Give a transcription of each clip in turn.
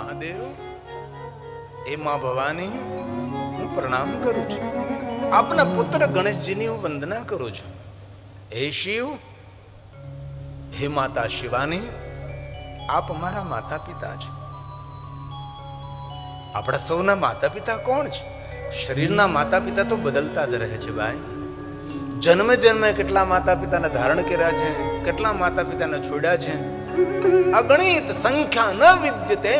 મહાદેવ, એ માં ભવાની હું પ્રણામ કરું છું. આપના પુત્ર ગણેશજીની હું વંદના કરું છું. હે શિવ, હે માતા શિવાની, આપ મારા માતા પિતા છે. આપણા સૌના માતા પિતા કોણ છે? શરીરના માતા પિતા તો બદલતા જ રહે છે ભાઈ. જન્મે જન્મે કેટલા માતા પિતાને ધારણ કર્યા છે, કેટલા માતા પિતાને છોડ્યા છે. અગણિત સંખ્યા ન વિદ્યતે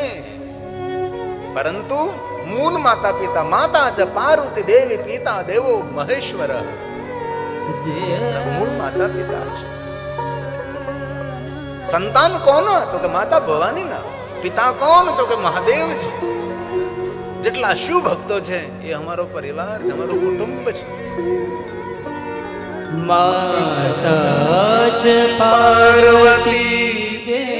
પરંતુ મૂળ માતા પિતા માતા જ પાર્વતી દેવી પિતા દેવો મહેશ્વર. મૂળ માતા પિતા સંતાન કોણ? તો કે માતા ભવાની ના. પિતા કોણ? તો કે મહાદેવ છે જેટલા શિવ ભક્તો છે એ અમારો પરિવાર છે અમારું કુટુંબ છે. માતા પાર્વતી દેવી.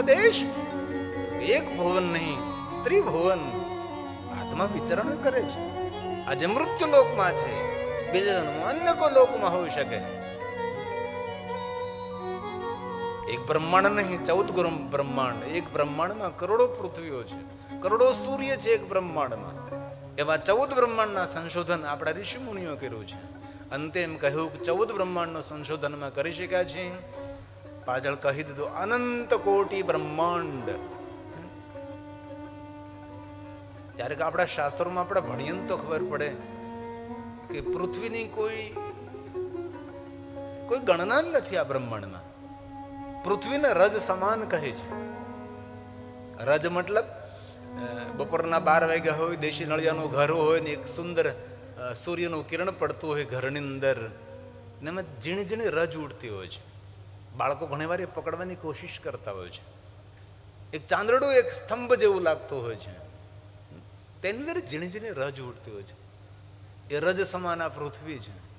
સ્વદેશ એક ભુવન નહીં, ત્રિભુવન. આત્મા વિચરણ કરે છે. આજે મૃત્યુ લોકમાં છે. બીજા જન્મ અન્ય કોઈ લોકમાં હોઈ શકે. એક બ્રહ્માંડ નહીં, ચૌદ ગુરુ બ્રહ્માંડ. એક બ્રહ્માંડમાં કરોડો પૃથ્વીઓ છે. કરોડો સૂર્ય છે એક બ્રહ્માંડમાં. એવા ચૌદ બ્રહ્માંડના સંશોધન આપણા ઋષિ મુનિઓ કર્યું છે. અંતે એમ કહ્યું કે ચૌદ બ્રહ્માંડનું સંશોધનમાં કરી શક્યા છે પાછળ કહી દીધું, અનંત કોટી બ્રહ્માંડ. ત્યારે કે આપણા શાસ્ત્રોમાં આપણે ભણીએ તો ખબર પડે કે પૃથ્વીની કોઈ કોઈ ગણના નથી આ બ્રહ્માંડમાં. પૃથ્વીને રજ સમાન કહે છે. રજ મતલબ બપોરના બાર વાગ્યા હોય, દેશી નળિયાનું ઘર હોય ને એક સુંદર સૂર્યનું કિરણ પડતું હોય ઘરની અંદર. ને એમાં ઝીણી ઝીણી રજ ઉડતી હોય છે. બાળકો ઘણીવાર એ પકડવાની કોશિશ કરતા હોય છે. એક ચાંદડું એક સ્તંભ જેવું લાગતું હોય છે. તેની અંદર ઝીણી ઝીણી રજ ઉડતી હોય છે. એ રજ સમાન આ પૃથ્વી છે.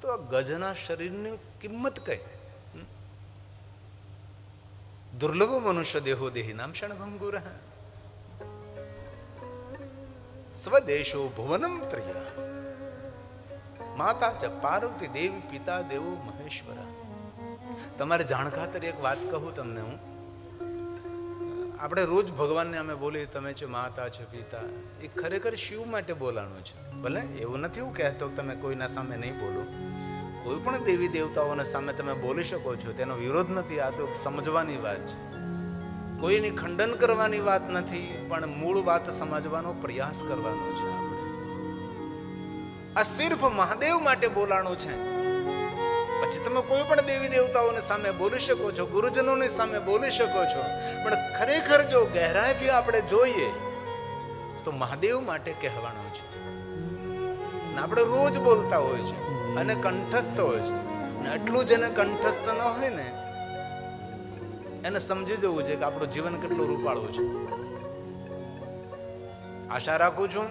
તો આ ગજના શરીરની કિંમત કઈ? દુર્લભ મનુષ્ય દેહો દેહી નામ ક્ષણભંગુર સ્વદેશો ભુવનમ ત્રિયા. માતા ચ પાર્વતી દેવી પિતા દેવો મહેશ્વર. તમારે જાણ ખાતર એક વાત કહું તમને હું. આપણે રોજ ભગવાનને અમે બોલીએ, તમે છે માતા, છે પિતા. એ ખરેખર શિવ માટે બોલાણું છે. ભલે એવું નથી હું કહેતો તમે કોઈના સામે નહીં બોલો. કોઈ પણ દેવી દેવતાઓના સામે તમે બોલી શકો છો, તેનો વિરોધ નથી. આ તો સમજવાની વાત છે. કોઈની ખંડન કરવાની વાત નથી, પણ મૂળ વાત સમજવાનો પ્રયાસ કરવાનો છે આ સિર્ફ મહાદેવ માટે બોલાણું છે. પછી તમે કોઈ પણ દેવી દેવતાઓની સામે બોલી શકો છો, ગુરુજનોની સામે બોલી શકો છો, પણ ખરેખર જો ગહેરાઈથી આપણે જોઈએ, તો મહાદેવ માટે કહેવાનું છે. આપણે રોજ બોલતા હોય છે, અને કંઠસ્થ હોય છે. અને એટલું એને કંઠસ્થ ન હોય ને, એને સમજી જવું છે કે આપણું જીવન કેટલું રૂપાળું છે. આશા રાખું છું,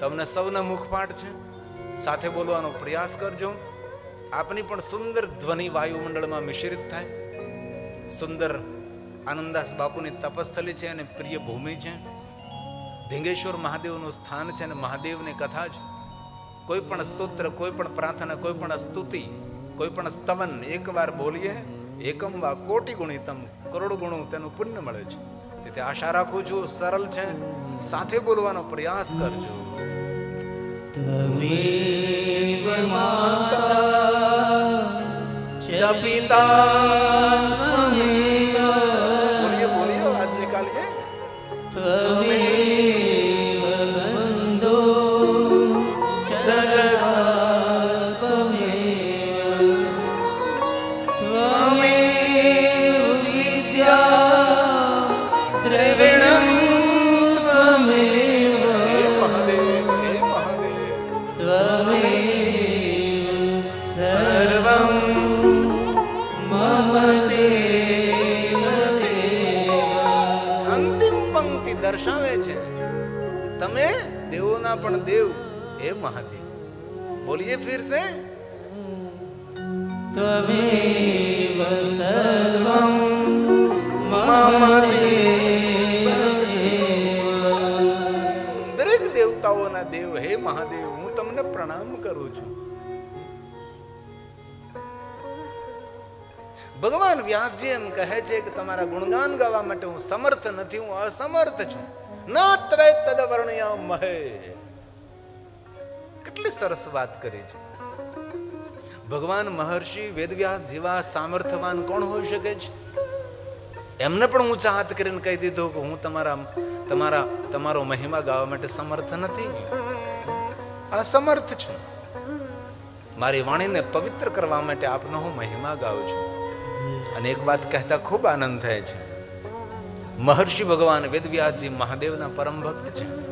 તમને સૌને મુખપાઠ છે. સાથે બોલવાનો પ્રયાસ કરજો. આપની પણ સુંદર ધ્વનિ વાયુમંડળમાં મિશ્રિત થાય. સુંદર આનંદાસ બાપુની તપસ્થલી છે અને પ્રિય ભૂમિ છે. ધીંગેશ્વર મહાદેવનું સ્થાન છે અને મહાદેવની કથા છે કોઈ પણ સ્તોત્ર, કોઈ પણ પ્રાર્થના, કોઈ પણ સ્તુતિ, કોઈ પણ સ્તવન એકવાર બોલીએ, એકમ વા કોટી ગુણિતમ, કરોડ ગુણું તેનું પુણ્ય મળે છે. તેથી આશા રાખું છું સરળ છે. સાથે બોલવાનો પ્રયાસ કરજો. તમે માતા ચ પણ દેવ હે મહાદેવ. બોલીએ ફિર સે? મમ દરેક દેવતાઓના દેવ હે મહાદેવ હું તમને પ્રણામ કરું છું. ભગવાન વ્યાસજી એમ કહે છે કે તમારા ગુણગાન ગાવા માટે હું સમર્થ નથી હું અસમર્થ છું. ન ત્રે તદ વર્ણ્ય મહે. કેટલી સરસ વાત કરી છે. ભગવાન મહર્ષિ વેદવ્યાસ જેવા સામર્થવાન કોણ હોઈ શકે છે? એમને પણ ઊંચા હાથ કરીને કહી દીધો કે હું તમારા તમારા, તમારો મહિમા ગાવા માટે સમર્થ નથી. અસમર્થ છું. મારી વાણીને પવિત્ર કરવા માટે આપનો હું મહિમા ગાઉં છું. અને એક વાત કહેતા ખૂબ આનંદ થાય છે. મહર્ષિ ભગવાન વેદવ્યાસજી મહાદેવના પરમ ભક્ત છે.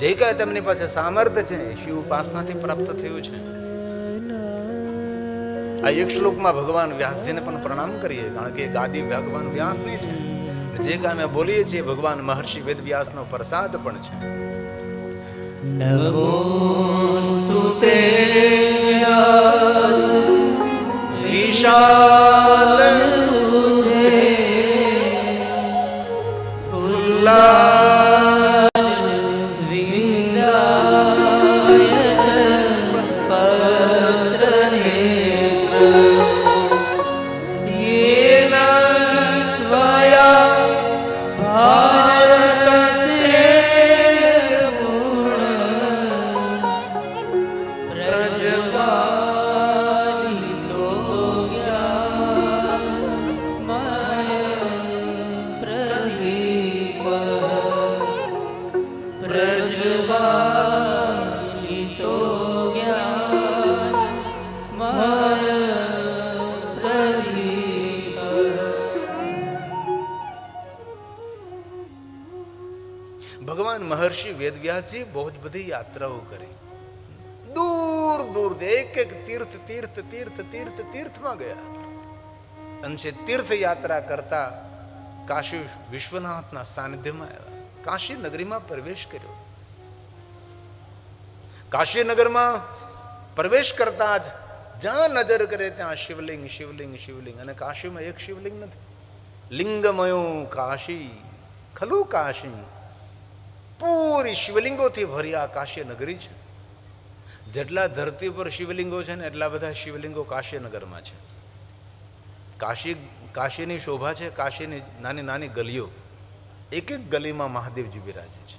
જે કાંઈ તેમની પાસે સામર્થ્ય છે શિવ ઉપાસનાથી પ્રાપ્ત થયું છે. આ એક શ્લોકમાં ભગવાન વ્યાસજીને પણ પ્રણામ કરીએ, કારણ કે ગાદી ભગવાન વ્યાસની છે. જે કામે બોલીએ છીએ ભગવાન મહર્ષિ વેદ વ્યાસનો પ્રસાદ પણ છે. નમોસ્તુતે વ્યાસ, વિશાલ યાત્રાઓ કરી. દૂર દૂર એક એક તીર્થ તીર્થ તીર્થ તીર્થ, તીર્થમાં ગયા. અંશે તીર્થ યાત્રા કરતા કાશી વિશ્વનાથના સાનિધ્યમાં આવ્યા. કાશી નગરીમાં પ્રવેશ કર્યો. કાશી નગરમાં પ્રવેશ કરતા જ જ્યાં નજર કરે ત્યાં શિવલિંગ શિવલિંગ શિવલિંગ. અને કાશીમાં એક શિવલિંગ નથી. લિંગમયું કાશી, ખલું કાશી. પૂરી શિવલિંગોથી ભરી આ કાશી નગરી છે. જેટલા ધરતી પર શિવલિંગો છે ને એટલા બધા શિવલિંગો કાશીનગરમાં છે. કાશી, કાશીની શોભા છે, કાશીની નાની નાની ગલીઓ. એક એક ગલીમાં મહાદેવજી બિરાજે છે.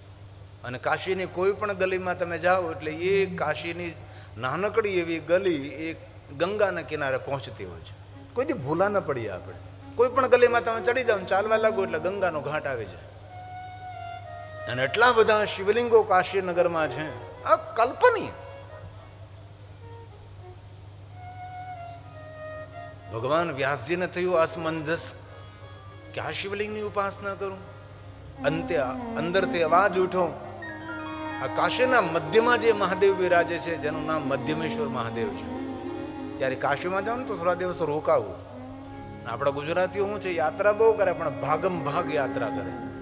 અને કાશીની કોઈ પણ ગલીમાં તમે જાઓ એટલે એ કાશીની નાનકડી એવી ગલી એ ગંગાના કિનારે પહોંચતી હોય છે. કોઈ દી ભૂલા ન પડીએ આપણે. કોઈ પણ ગલીમાં તમે ચડી જાઓ ચાલવા લાગો એટલે ગંગાનો ઘાટ આવી જાય. અને એટલા બધા શિવલિંગો કાશીનગરમાં છે. આ કલ્પનીય. ભગવાન વ્યાસજીને થયું અસમંજસ કે આ શિવલિંગની ઉપાસના કરું? અંતે અંદરથી અવાજ ઉઠો. આ કાશીના મધ્યમાં જે મહાદેવ બિરાજે છે, જેનું નામ મધ્યમેશ્વર મહાદેવ છે. ત્યારે કાશીમાં જાઓ ને તો થોડા દિવસો રોકાવું. આપણા ગુજરાતીઓ શું છે, યાત્રા બહુ કરે, પણ ભાગમ ભાગ યાત્રા કરે.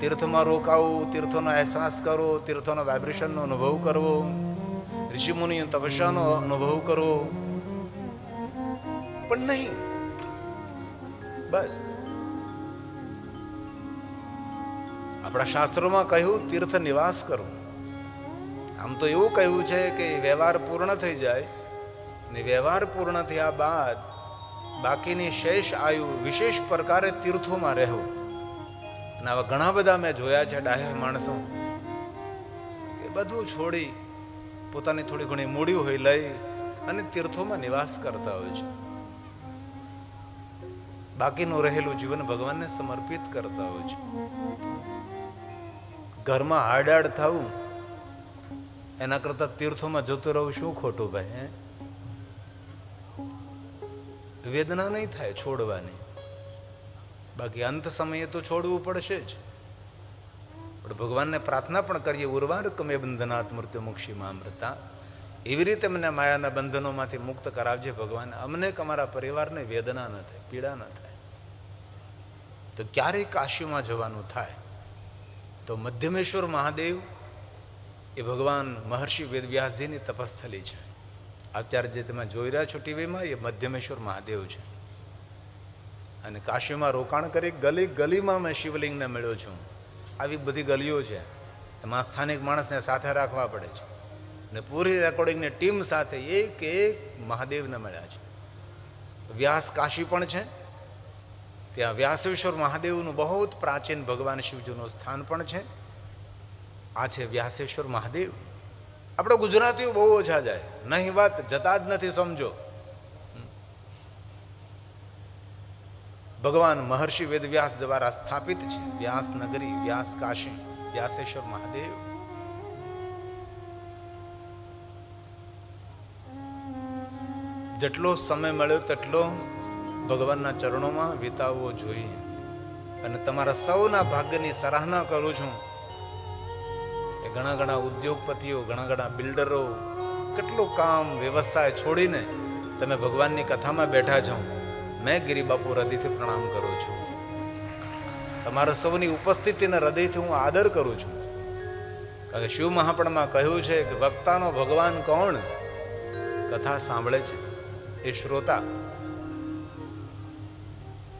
તીર્થમાં રોકાવું, તીર્થોનો અહેસાસ કરવો, તીર્થોનો વાઇબ્રેશનનો અનુભવ કરવો ઋષિમુનિ તપસ્યાનો અનુભવ કરવો. પણ નહીં. બસ. આપણા શાસ્ત્રોમાં કહ્યું, તીર્થ નિવાસ કરો. આમ તો એવું કહ્યું છે કે વ્યવહાર પૂર્ણ થઈ જાય ને વ્યવહાર પૂર્ણ થયા બાદ બાકીની શેષ આયુ વિશેષ પ્રકારે તીર્થોમાં રહેવું. અને આવા ઘણા બધા મેં જોયા છે ડાહ્યા માણસો એ બધું છોડી પોતાની થોડી ઘણી મૂડી હોય લઈ અને તીર્થોમાં નિવાસ કરતા હોય છે. બાકીનું રહેલું જીવન ભગવાનને સમર્પિત કરતા હોય છે. ઘરમાં હાડાડ થવું, એના કરતા તીર્થોમાં જતું રહું શું ખોટું ભાઈ વેદના નહીં થાય, છોડવાની. બાકી અંત સમયે તો છોડવું પડશે જ. પણ ભગવાનને પ્રાર્થના પણ કરીએ, ઉર્વાર કમે બંધનાથ મૃત્યુ મુક્ષી મામૃતા એવી રીતે મને માયાના બંધનોમાંથી મુક્ત કરાવજે ભગવાન. અમને અમારા પરિવારને વેદના ન થાય, પીડા ન થાય. તો ક્યારેય કાશીમાં જવાનું થાય. તો મધ્યમેશ્વર મહાદેવ એ ભગવાન મહર્ષિ વેદવ્યાસજીની તપસ્થલી છે. અત્યારે જે તમે જોઈ રહ્યા છો ટીવીમાં, એ મધ્યમેશ્વર મહાદેવ છે. અને કાશીમાં રોકાણ કરી ગલી ગલીમાં મેં શિવલિંગને મળ્યો છું. આવી બધી ગલીઓ છે. એમાં સ્થાનિક માણસને સાથે રાખવા પડે છે. ને પૂરી રેકોર્ડિંગની ટીમ સાથે એક એક મહાદેવને મળ્યા છે. વ્યાસ કાશી પણ છે. ત્યાં વ્યાસેશ્વર મહાદેવનું બહુ જ પ્રાચીન ભગવાન શિવજીનું સ્થાન પણ છે. આ છે વ્યાસેશ્વર મહાદેવ. આપણે ગુજરાતીઓ બહુ ઓછા જાય. નહીં વાત જતા જ નથી, સમજો. ભગવાન મહર્ષિ વેદવ્યાસ દ્વારા સ્થાપિત છે. વ્યાસ નગરી, વ્યાસ કાશી, વ્યાસેશ્વર મહાદેવ. જેટલો સમય મળ્યો તેટલો ભગવાનના ચરણોમાં વિતાવવો જોઈએ. અને તમારા સૌના ભાગ્યની સરાહના કરું છું. એ ઘણા ઘણા ઉદ્યોગપતિઓ, ઘણા ઘણા બિલ્ડરો, કેટલું કામ વ્યવસ્થા છોડીને તમે ભગવાનની કથામાં બેઠા છો. મેં ગિરિબાપુ હૃદયથી પ્રણામ કરું છું. તમારા સૌની ઉપસ્થિતિને હૃદયથી હું આદર કરું છું. કારણ કે શિવ મહાપણમાં કહ્યું છે કે વક્તાનો ભગવાન કોણ? કથા સાંભળે છે. એ શ્રોતા.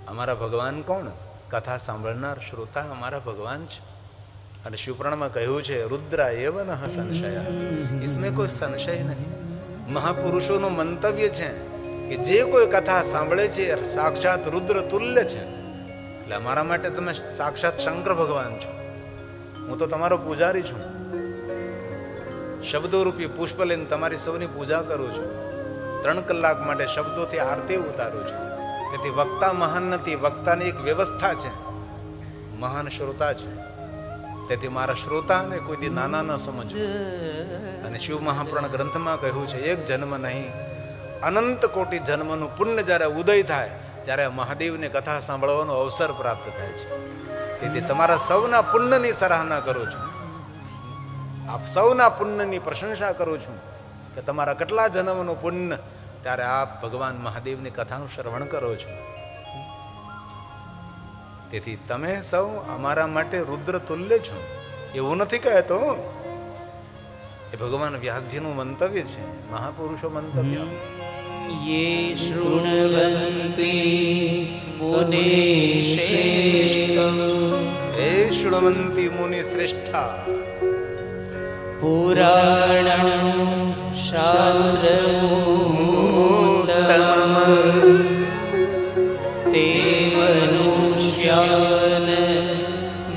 અમારા ભગવાન કોણ? કથા સાંભળનાર શ્રોતા અમારા ભગવાન છે. અને શિવપ્રણમાં કહ્યું છે રુદ્રા એવ ન સંશય. ઇસમે કોઈ સંશય નહીં. મહાપુરુષોનું મંતવ્ય છે કે જે કોઈ કથા સાંભળે છે સાક્ષાત રુદ્ર તુલ્ય છે. એટલે અમારા માટે તમે સાક્ષાત શંકર ભગવાન છો. હું તો તમારો પૂજારી છું. શબ્દોરૂપી પુષ્પ લઈને તમારી સૌની પૂજા કરું છું. ત્રણ કલાક માટે શબ્દોથી આરતી ઉતારું છું. તેથી વક્તા મહાન નથી વક્તાની એક વ્યવસ્થા છે. મહાન શ્રોતા છે. તેથી મારા શ્રોતાને કોઈ દી નાના ન સમજો. અને શિવ મહાપ્રણ ગ્રંથમાં કહ્યું છે એક જન્મ નહીં અનંત કોટી જન્મનું પુણ્ય જ્યારે ઉદય થાય, ત્યારે મહાદેવની કથા સાંભળવાનો અવસર પ્રાપ્ત થાય છે. તેથી તમારા સૌના પુણ્યની સરાહના કરું છું. આપ સૌના પુણ્યની પ્રશંસા કરું છું કે તમારા કેટલા જન્મનું પુણ્ય, ત્યારે આપ ભગવાન મહાદેવની કથાનું શ્રવણ કરો છો. તેથી તમે સૌ અમારા માટે રુદ્ર તુલ્ય છો. એવું નથી કહેતો. એ ભગવાન વ્યાસજીનું મંતવ્ય છે, મહાપુરુષો મંતવ્ય ये शृण्वन्ति मुनिश्रेष्ठम् હે શૃણવંતી મુનિ શ્રેષ્ઠા पुराणं शास्त्रमूतमम् ते मनुष्यान्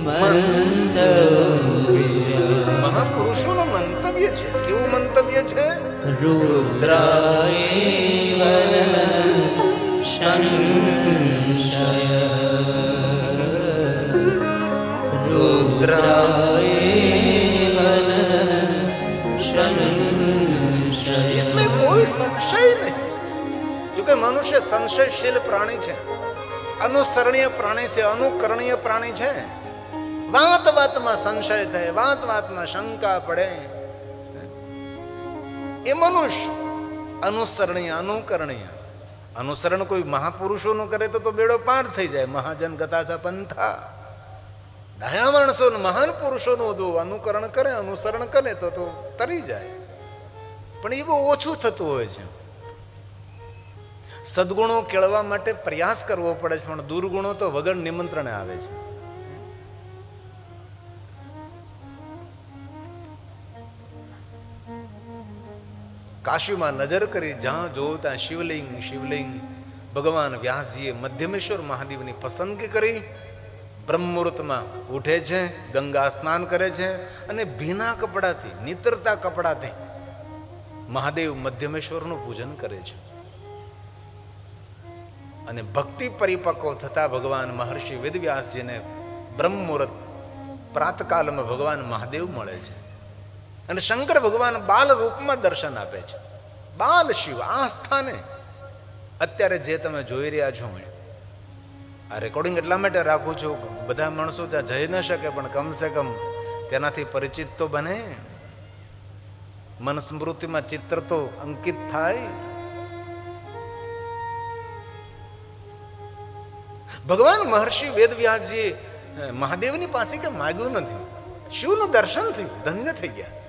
मन्दव्या મહાપુરુષોનું મંતવ્ય છે કેવું મંતવ્ય છે रुद्रायेव મનુષ્ય સંશયશીલ પ્રાણી છે અનુસરણીય પ્રાણી છે અનુકરણીય પ્રાણી છે વાત વાતમાં સંશય થાય વાત વાતમાં શંકા પડે એ મનુષ્ય અનુસરણીય અનુકરણીય અનુસરણ કોઈ મહાપુરુષોનું કરે તો તો બેડો પાર થઈ જાય. મહાજન ગતાસા પંથા. ડાયા માણસો મહાન પુરુષોનું જો અનુકરણ કરે, અનુસરણ કરે તો તો તરી જાય. પણ એ બહુ ઓછું થતું હોય છે. સદગુણો કેળવા માટે પ્રયાસ કરવો પડે છે, પણ દુર્ગુણો તો વગર નિમંત્રણે આવે છે. કાશીમાં નજર કરી જ્યાં જોઉં ત્યાં શિવલિંગ શિવલિંગ. ભગવાન વ્યાસજીએ મધ્યમેશ્વર મહાદેવની પસંદગી કરી. બ્રહ્મ મુહૂર્તમાં ઉઠે છે, ગંગા સ્નાન કરે છે અને ભીના કપડાથી, નિતરતા કપડાથી મહાદેવ મધ્યમેશ્વરનું પૂજન કરે છે. અને ભક્તિ પરિપક્વ થતા ભગવાન મહર્ષિ વેદવ્યાસજીને બ્રહ્મ મુહૂર્ત પ્રાતકાલમાં ભગવાન મહાદેવ મળે છે. અને શંકર ભગવાન બાલ રૂપમાં દર્શન આપે છે. બાલ શિવ, આ સ્થાને. અત્યારે જે તમે જોઈ રહ્યા છો આ રેકોર્ડિંગ એટલા માટે રાખું છું બધા માણસો ત્યાં જઈ ન શકે, પણ કમસે કમ તેનાથી પરિચિત તો બને. મન સ્મૃતિમાં ચિત્ર તો અંકિત થાય. ભગવાન મહર્ષિ વેદવ્યાસજીએ મહાદેવની પાસે કે માગ્યું નથી? શિવનું દર્શન થયું, ધન્ય થઈ ગયા.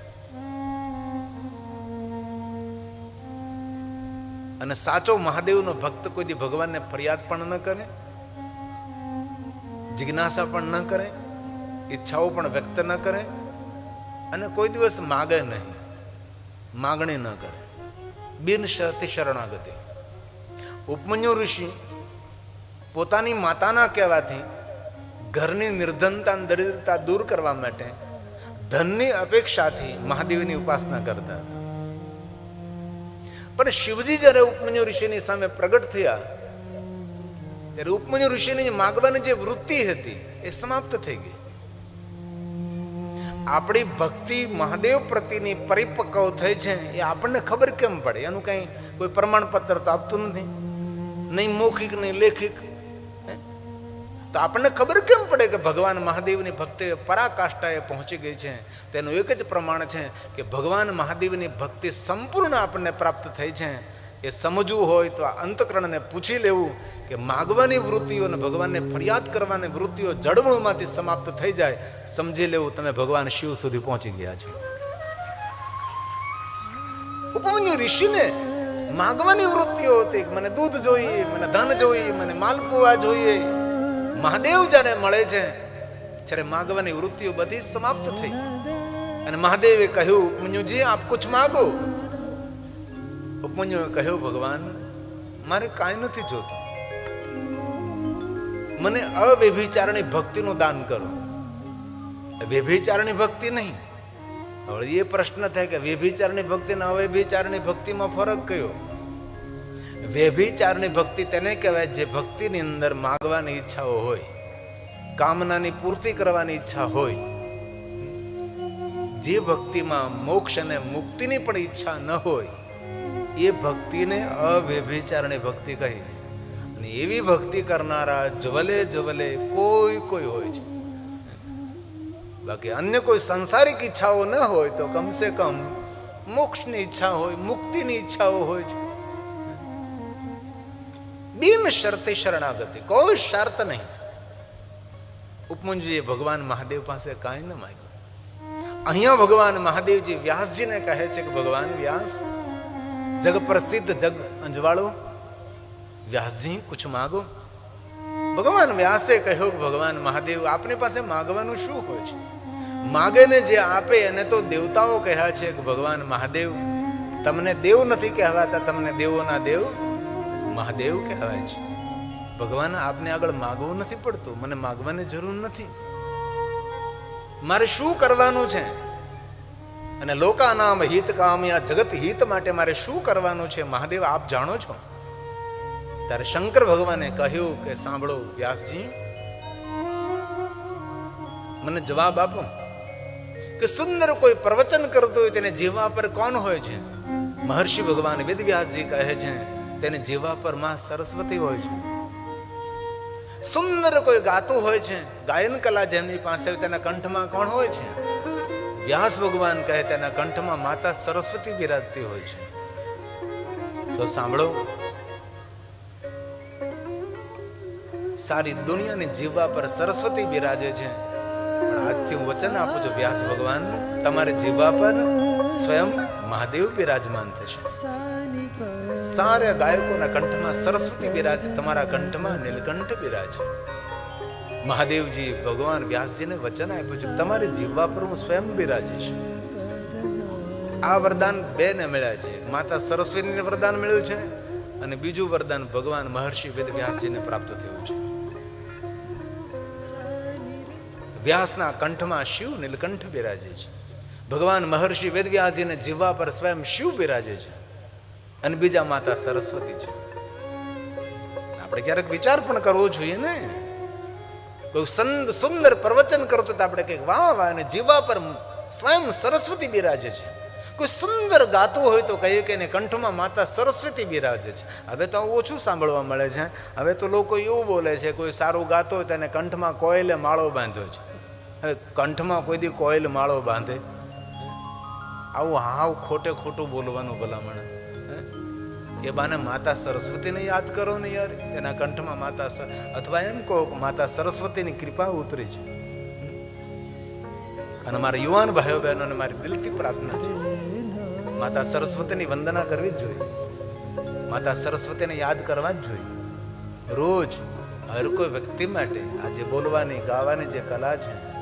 અને સાચો મહાદેવનો ભક્ત કોઈ દી ભગવાનને ફરિયાદ પણ ન કરે, જિજ્ઞાસા પણ ન કરે, ઈચ્છાઓ પણ વ્યક્ત ન કરે અને કોઈ દિવસ માગે નહીં, માગણી ન કરે. બિન શરતી શરણાગતિ. ઉપમન્યુ ઋષિ પોતાની માતાના કહેવાથી ઘરની નિર્ધનતા દરિદ્રતા દૂર કરવા માટે ધનની અપેક્ષાથી મહાદેવની ઉપાસના કરતા હતા. પણ શિવજી જ્યારે ઉપમન્યુ ઋષિની સામે પ્રગટ થયા, ત્યારે ઉપમન્યુ ઋષિની માગવાની જે વૃત્તિ હતી એ સમાપ્ત થઈ ગઈ. આપણી ભક્તિ મહાદેવ પ્રત્યેની પરિપક્વ થઈ છે એ આપણને ખબર કેમ પડે? એનું કઈ કોઈ પ્રમાણપત્ર તો આપતું નથી. નહીં મૌખિક, નહીં લેખિક? તો આપણને ખબર કેમ પડે કે ભગવાન મહાદેવની ભક્તિ પરાકાષ્ઠાએ પહોંચી ગઈ છે? તેનું એક જ પ્રમાણ છે કે ભગવાન મહાદેવની ભક્તિ સંપૂર્ણ આપણને પ્રાપ્ત થઈ છે. એ સમજવું હોય તો આ અંતકરણને પૂછી લેવું કે માગવાની વૃત્તિઓ અને ભગવાનને ફરિયાદ કરવાની વૃત્તિઓ જડમૂળમાંથી સમાપ્ત થઈ જાય, સમજી લેવું તમે ભગવાન શિવ સુધી પહોંચી ગયા છો. ઉપમન્યુ ઋષિને માગવાની વૃત્તિઓ હતી મને દૂધ જોઈએ, મને ધન જોઈએ, મને માલપુવા જોઈએ. મહાદેવ જ્યારે મળે છે, જ્યારે માગવાની વૃત્તિઓ બધી સમાપ્ત થઈ. અને મહાદેવે કહ્યું ઉપમન્યુજી આપ કુછ માગો? ઉપમન્યુએ કહ્યું, ભગવાન, મારે કાંઈ નથી જોતું. મને અવ્યભિચારણી ભક્તિનું દાન કરો. વ્યભિચારણી ભક્તિ નહીં. હવે એ પ્રશ્ન થાય કે વ્યભિચારણી ભક્તિ અને અવ્યભિચારણી ભક્તિમાં ફરક કયો? વ્યભિચારની ભક્તિ તેને કહેવાય જે ભક્તિની અંદર માગવાની ઈચ્છાઓ હોય, કામનાની પૂર્તિ કરવાની ઈચ્છા હોય, જે ભક્તિમાં મોક્ષ અને મુક્તિની પણ ઈચ્છા ન હોય, એ ભક્તિને અવ્યભિચારની ભક્તિ કહી અને એવી ભક્તિ કરનારા જવલે જવલે કોઈ કોઈ હોય છે. બાકી અન્ય કોઈ સંસારિક ઈચ્છાઓ ન હોય તો કમસે કમ મોક્ષની ઈચ્છા હોય, મુક્તિની ઈચ્છાઓ હોય છે. બિન શરતી શરણાગતિ. કોઈ શરત નહીં. ઉપમંજુએ ભગવાન મહાદેવ પાસે કાંઈ ન માંગ્યું. અહીંયા ભગવાન મહાદેવજી વ્યાસજીને કહે છે કે, ભગવાન વ્યાસ, જગ પ્રસિદ્ધ જગ અંજવાળો, વ્યાસજી, કુછ માગો. ભગવાન વ્યાસે કહ્યું કે, ભગવાન મહાદેવ, આપની પાસે માગવાનું શું હોય છે? માગે ને જે આપે એને તો દેવતાઓ કહ્યા છે કે, ભગવાન મહાદેવ, તમને દેવ નથી કહેવાતા, તમને દેવોના દેવ મહાદેવ કહેવાય છે. ભગવાન આપને આગળ માગવું નથી પડતું, મને માગવાની જરૂર નથી. મારે શું કરવાનું છે? અને લોકાનામ હિત કામ યા જગત હિત માટે મારે શું કરવાનું છે? મહાદેવ, આપ જાણો છો? ત્યારે શંકર ભગવાને કહ્યું કે, સાંભળો વ્યાસજી, મને જવાબ આપો. કે સુંદર કોઈ પ્રવચન કરતો હોય તેને જીવવા પર કોણ હોય છે? મહર્ષિ ભગવાન વેદવ્યાસજી કહે છે તેને જીવા પરમાં સરસ્વતી હોય છે. સુંદર કોઈ ગાતું હોય છે, ગાયન કલા જેમની પાસે તેના કંઠમાં કોણ હોય છે? વ્યાસ ભગવાન કહે તેના કંઠમાં માતા સરસ્વતી બિરાજતી હોય છે. તો સાંભળો. સારી દુનિયાની જીવવા પર સરસ્વતી બિરાજે છે. આજથી હું વચન આપું છું, વ્યાસ ભગવાન, તમારી જીવવા પર સ્વયં મહાદેવ બિરાજમાન થશે. સારા ગાયકોના કંઠમાં સરસ્વતી બિરાજે, તમારા કંઠમાં નીલકંઠ બિરાજે. મહાદેવજી, ભગવાન વ્યાસજીને વચન આપ્યું છે તમારી જીવવા પર હું સ્વયં બિરાજીશ આ વરદાન બે ને મળ્યા છે. માતા સરસ્વતીને વરદાન મળ્યું છે અને બીજું વરદાન ભગવાન મહર્ષિ વેદ વ્યાસજીને પ્રાપ્ત થયું છે. વ્યાસના કંઠમાં શિવ નીલકંઠ બિરાજે છે. ભગવાન મહર્ષિ વેદવ્યાસજીને જીવવા પર સ્વયં શિવ બિરાજે છે. અને બીજા માતા સરસ્વતી છે. આપણે ક્યારેક વિચાર પણ કરવો જોઈએ ને? કોઈ સંદ, સુંદર પ્રવચન કરતો તો આપણે કંઈક વાહ વાહ અને જીવા પર સ્વયં સરસ્વતી બિરાજે છે. કોઈ સુંદર ગાતું હોય તો કહીએ કે કંઠમાં માતા સરસ્વતી બિરાજે છે. હવે તો ઓછું સાંભળવા મળે છે. હવે તો લોકો એવું બોલે છે, કોઈ સારું ગાતો હોય તો એને કંઠમાં કોયલે માળો બાંધ્યો છે. હવે કંઠમાં કોઈ દી કોયલ માળો બાંધે? આવું હાવ ખોટે ખોટું બોલવાનું ભલામણ? એ બાને માતા સરસ્વતીને યાદ કરો ને યાર. એના કંઠમાં માતા અથવા એમ કહો કે માતા સરસ્વતીની કૃપા ઉતરી છે. અને મારા યુવાન ભાઈઓ બહેનોને મારી દિલથી પ્રાર્થના છે. માતા સરસ્વતીની વંદના કરવી જ જોઈએ. માતા સરસ્વતીને યાદ કરવા જ જોઈએ. રોજ હર કોઈ વ્યક્તિ માટે આજે બોલવાની, ગાવાની જે કલા છે